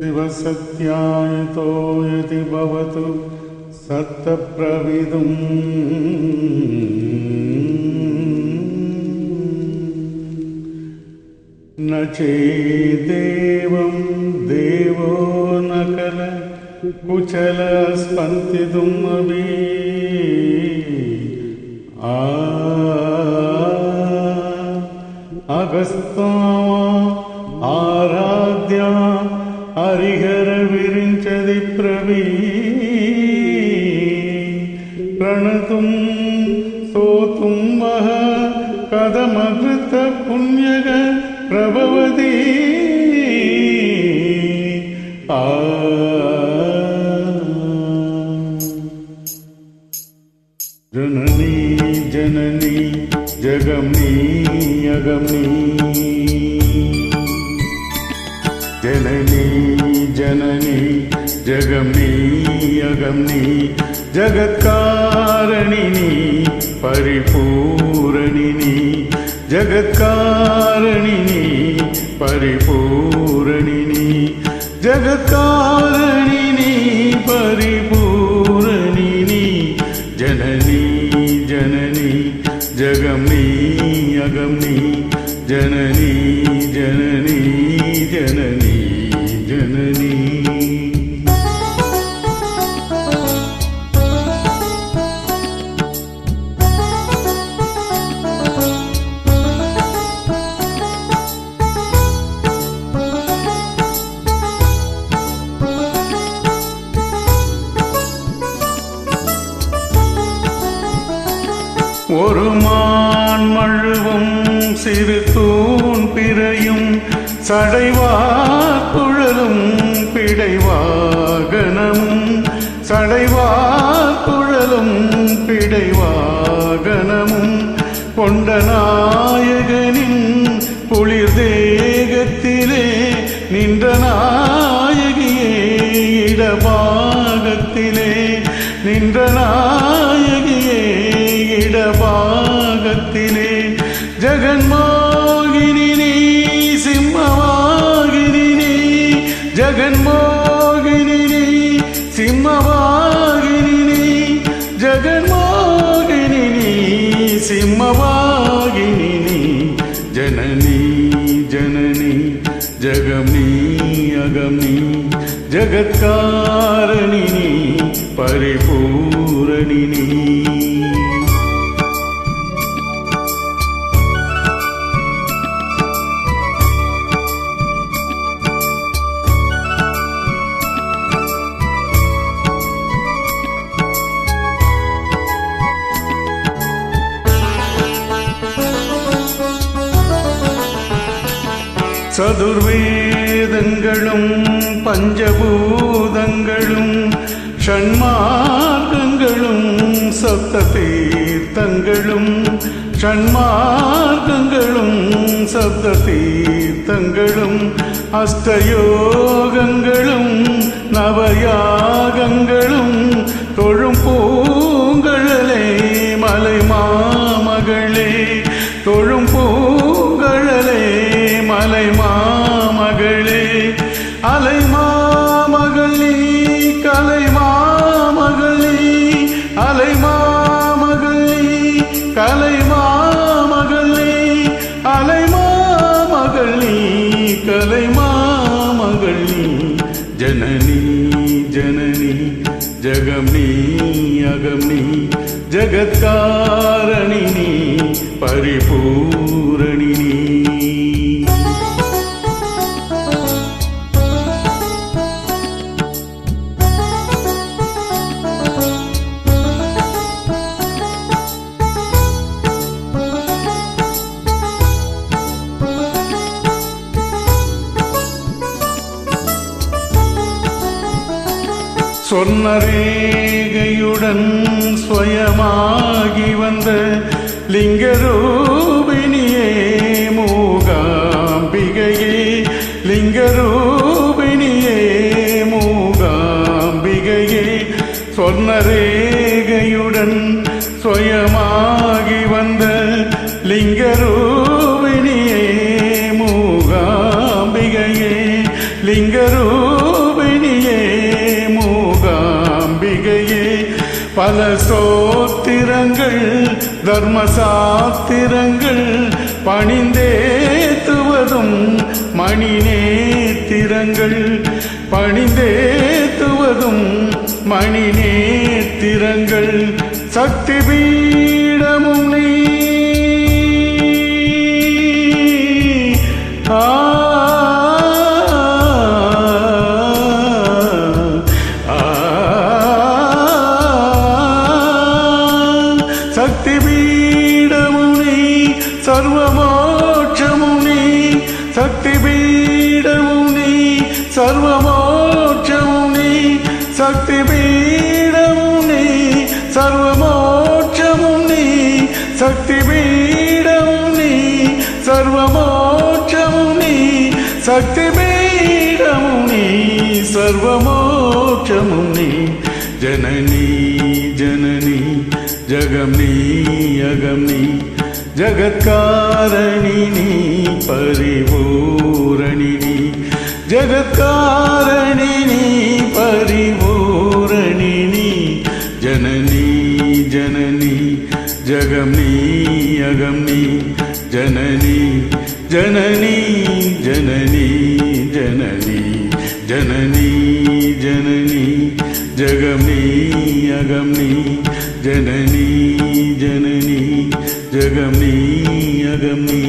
शिवसत्यायतो यदि भवतु सत्तप्रविदुम् न चेदेवं देवो न कल कुचलस्पन्तितुम् अपि आ अगस्ता హరిహర విరించది ప్రవీ ప్రణతుం సోతుం వహ కథమృత పుణ్యగ ప్రభవతి ఆ జననీ జననీ జగమ్నీ అగమ్నీ ജനനീ जननी, जगमनी, अगमनी, जगत्कारणिनी, परिपूरणिनी जगत्कारणिनी परिपूरणिनी जगत्कारणिनी, परिपूरणिनी, जननी जननी, जगमनी, अगमनी, जननी जननी जननी ஒரு மான் மழுவும் சிறு தூண் பிறையும் சடைவார் குழலும் பிடைவாகனமும் சடைவார் குழலும் பிடைவாகனமும் கொண்ட நாயகனின் குளிர் தேகத்திலே நின்ற நாயகியே இடவா जननी जननी जगमनी अगमनी जगत्कारिणी परिपूरणिनी சதுர்வேதங்களும் பஞ்சபூதங்களும் ஷண்மார்க்கங்களும் சப்த தீர்த்தங்களும் ஷண்மார்க்கங்களும் சப்த தீர்த்தங்களும் அஷ்டயோகங்களும் நவயா அலை மாமகள் நீ கலை மாமகள் நீ அலை மாமகள் நீ நீ அலை நீ கலை நீ ஜனனி சொன்ன ரேகையுடன் ஸ்வயமாகி வந்த லிங்கரூபிணியே மூகாம்பிகையே லிங்கரூபிணியே மூகாம்பிகையே சொன்ன ரேகையுடன் ஸ்வயமாகி வந்த லிங்கரூபிணியே மூகாம்பிகையே லிங்கரூ பல சோத்திரங்கள் தர்ம சாத்திரங்கள் பணிந்தேத்துவதும் மணி நேத்திரங்கள் பணிந்தேத்துவதும் மணி நேத்திரங்கள் சக்தி பீடமும் நீ సర్వమోక్షముని శక్తి పీడముని సర్వమోక్షముని శక్తి పీడముని సర్వమోక్షముని శక్తి పీడముని సర్వమోక్షముని శక్తి పీడముని సర్వమోక్షముని. జననీ జననీ జగమ్ని అగమ్ని जगत्कारणिनी परिपूरणिनी। जगत्कारणिनी परिपूरणिनी। जननी जननी, जगमनी, अगमनी। जननी जननी जननी जननी। जननी जननी, जगमनी, अगमनी। जननी जननी அகம் நீ அகம். நீ